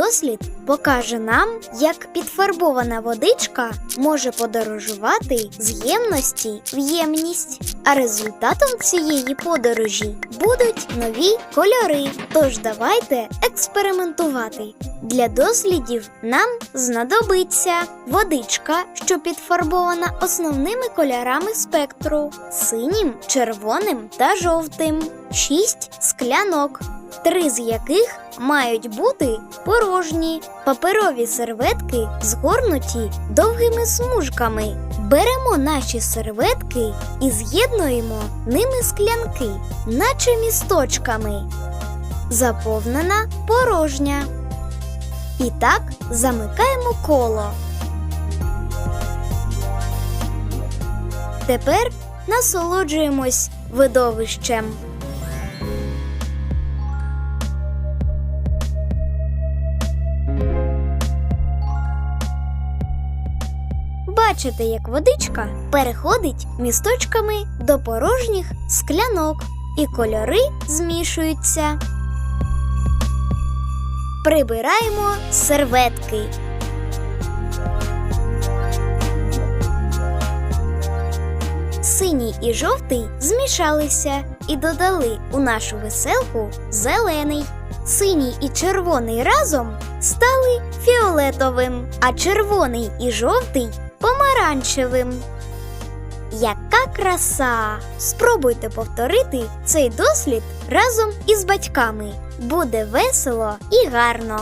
дослід покаже нам, як підфарбована водичка може подорожувати з ємності в ємність. А результатом цієї подорожі будуть нові кольори. Тож давайте експериментувати. Для дослідів нам знадобиться водичка, що підфарбована основними кольорами спектру синім, червоним та жовтим, шість склянок, три з яких мають бути порожні, паперові серветки згорнуті довгими смужками. Беремо наші серветки і з'єднуємо ними склянки, наче місточками. Заповнена порожня. І так замикаємо коло. Тепер насолоджуємось видовищем. Бачите, як водичка переходить місточками до порожніх склянок, і кольори змішуються. Прибираємо серветки. Синій і жовтий змішалися і додали у нашу веселку зелений. Синій і червоний разом стали фіолетовим, а червоний і жовтий помаранчевим. Яка краса! Спробуйте повторити цей дослід разом із батьками. Буде весело і гарно.